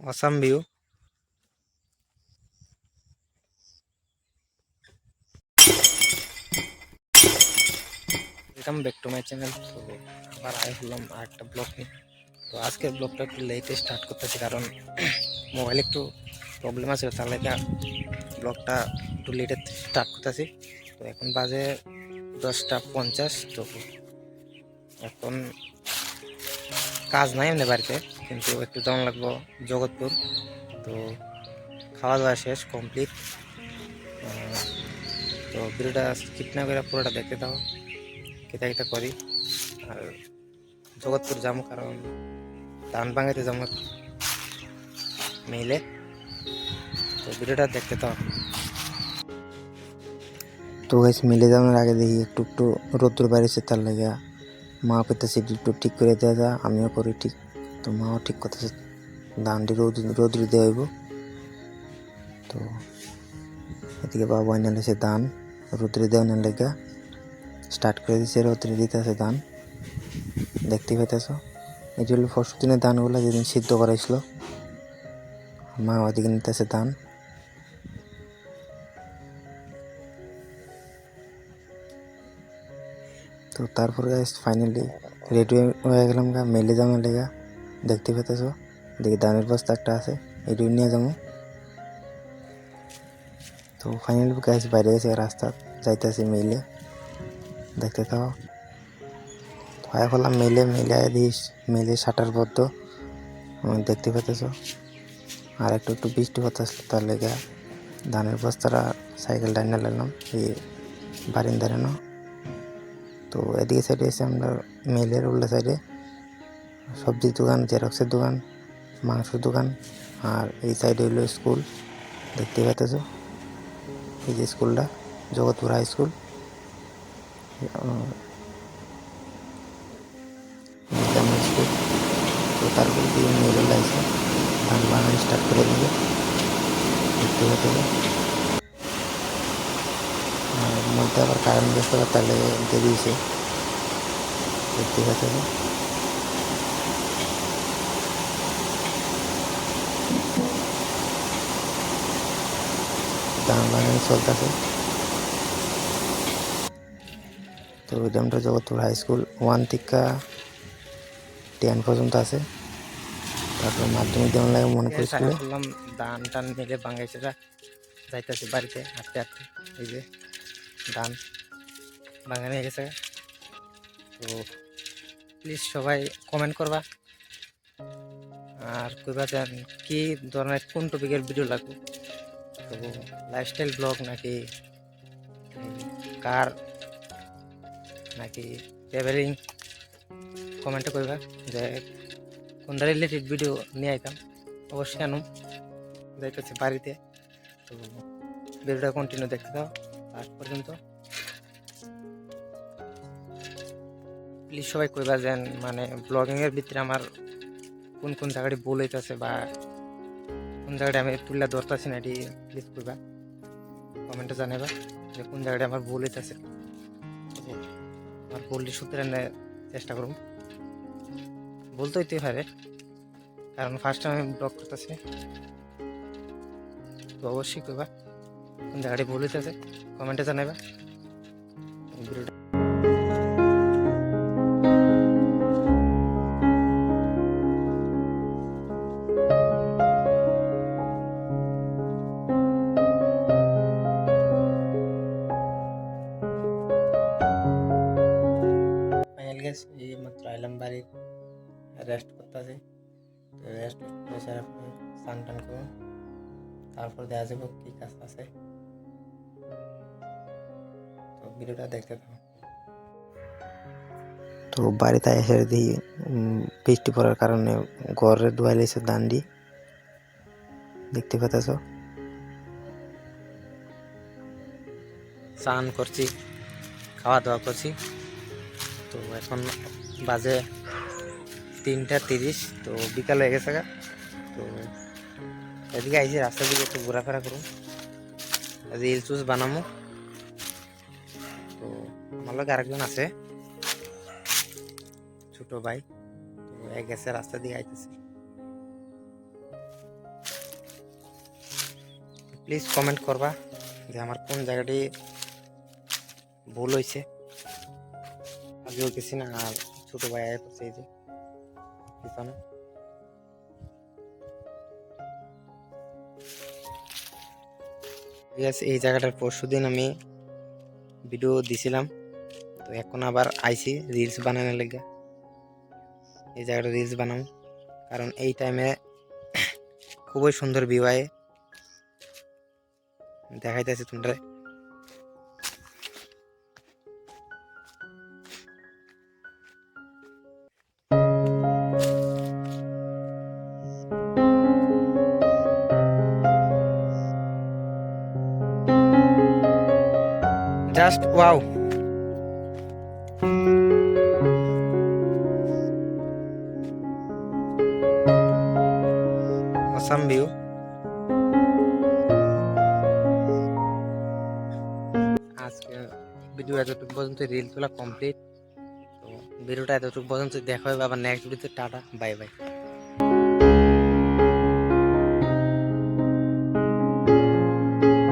Awesome view welcome back to my channel তো আবার I হলাম আর একটা ব্লগ নিয়ে। তো আজকের ব্লগটা একটু লেটে স্টার্ট করতেছি কারণ মোবাইল একটু প্রবলেম আছে, তার লাগে ব্লগটা একটু লেটে স্টার্ট করতেছি তো এখন বাজে দশটা পঞ্চাশ, তো এখন কাজ নাই এমনি বাড়িতে। কিন্তু একটু যেমন লাগবো জগৎপুর। তো খাওয়া দাওয়া শেষ কমপ্লিট তো ভিডিওটা স্কিপ না করে পুরোটা দেখতে দাও কেতা কেতা করি। আর জগৎপুর যাব কারণ ধান ভাঙাইতে যাব মেইলে তো ভিডিওটা দেখতে দাও তো গাইস মিলে যাওয়ার আগে দেখি একটু একটু রোদ্দুর বাড়িছে, তার লাগে মা পেতেছে একটু ঠিক করে দেওয়া আমিও করি ঠিক। তো মাও ঠিক করতেছে ধানটি রোদ রোদ্রি দেওয়া হইব তো এদিকে বাবা নিয়ে ধান, রোদ্রে দেওয়া লেগে স্টার্ট করে দিছে, রোদ্রে দিতেছে ধান। দেখতে পাইতেছ? এটি হলো পরশু দিনের ধানগুলো যেদিন সিদ্ধ করাইছিল। মা ওদিকে নিতেছে ধান। তো তারপর ফাইনালি রেডি হয়ে গেলাম গা, মেলে যাওয়ার লেগা। দেখতে পেতেছ? দেখি ধানের বস্তা একটা আছে এটি নিয়ে যাব। তো ফাইনালি গাইস বাইরে গেছে, রাস্তা যাইতেছি মেলে দেখতে তো আয় করলাম মেলে মেলে দিস মেলে শাটার বদ্ধ দেখতে পেতেছ? আর একটু একটু বৃষ্টি আসলো তার লেগে ধানের বস্তাটা সাইকেল ডাইনে লাগলাম, এই বারিন্দারে তো এদিকে সাইডে এসে আমরা মেলের উল্টা সাইডে সবজির দোকান, জেরক্সের দোকান, মাংসের দোকান, আর এই সাইডে হইল স্কুল দেখতে পাইতেছ? এই যে স্কুলটা জগৎপুর হাই স্কুল স্কুল তো তারপর দিয়ে মেলে লাগছে ধান বানানো স্টার্ট করে দিবে। দেখতে পাইতেছ? মধ্যে আবার কারেন্ট ব্যস্ত তাহলে দেরি হয়েছে দেখতে পাচ্ছেন ধান চলতেছে। তো জগৎপুর হাই স্কুল ওয়ান থেকে টেন পর্যন্ত আছে। তারপর মাধ্যমিক লাগে মনে ধান টান মিলে বাঙাইছেরা যাইতেছে বাড়িতে হাঁটতে হাঁটতে। এই যে ধান বাঙানি হয়ে গেছে। তো প্লিজ সবাই কমেন্ট করবা। আর কইবা যেন কি ধরনের কোন টপিকের ভিডিও লাগবে? তো লাইফস্টাইল ব্লগ নাকি কার নাকি ট্রাভেলিং কমেন্টে করবা যে কোনটা রিলেটেড ভিডিও নিয়ে আইতাম। অবশ্যই আনুম যাইতেছে বাড়িতে। তো ভিডিওটা কন্টিনিউ দেখতে দাও লাস্ট পর্যন্ত। প্লিজ সবাই কইবা যেন মানে ব্লগিংয়ের ভিতরে আমার কোন কোন জায়গাটি ভুল হইতেছে বা কোন জায়গাটা আমি তুললে ধরতেছি না এটি প্লিজ কইবা কমেন্টে জানাবা যে কোন জায়গাটা আমার ভুল হইতেছে। আমার ভুলটি সূত্রে চেষ্টা করুন। বলতে হইতে পারে কারণ ফার্স্ট টাইম আমি ব্লগ করতেছি। তো অবশ্যই কইবা কোন জায়গাটি ভুল হইতেছে কমেন্টে জানাবা গেস এই মাত্র আইলাম বাড়ি রেস্ট করতেছি রেস্ট করে সারা স্নান টান করুন তারপর দেখা যাব কী কাজ আছে তো ভিডিওটা দেখতে থাকো তো বাড়িতে এসে উম, বৃষ্টি পড়ার কারণে ঘরে ধোয়া লেছে দান্ডি দেখতে পাচ্ছ স্নান করছি খাওয়া দাওয়া করছি তো এখন বাজে তিনটা তিরিশ, তো বিকাল হয়ে গেছে। তো এদিকে আইছি, রাস্তার দিকে একটু ঘোরাফেরা করুন। আজ রিল চুজ বানামো। তো আমার লগে আরেকজন আছে, ছোট ভাই। তো এক গেছে রাস্তা দিয়ে আইতেছে। প্লিজ কমেন্ট করবা যে আমার কোন জায়গাটি ভুল হয়েছে আগেও গেছি না, আর ছোট ভাই আয় পড়ছে এই যে, পিছনে। এই জায়গাটার পরশু দিন আমি ভিডিও দিছিলাম। তো এখন আবার আইছি রিলস বানানোর লেগে। এই জায়গাটা রিলস বানাম কারণ এই টাইমে খুবই সুন্দর আয়। দেখাইতেছি তোমরা জাস্ট ওয়াও অসাম ভিউ আজকে ভিডিও এতটুকু পর্যন্ত রিল তোলা কমপ্লিট তো ভিডিওটা এতটুকু পর্যন্ত দেখা হবে আবার নেক্সট ভিডিওতে টাটা বাই বাই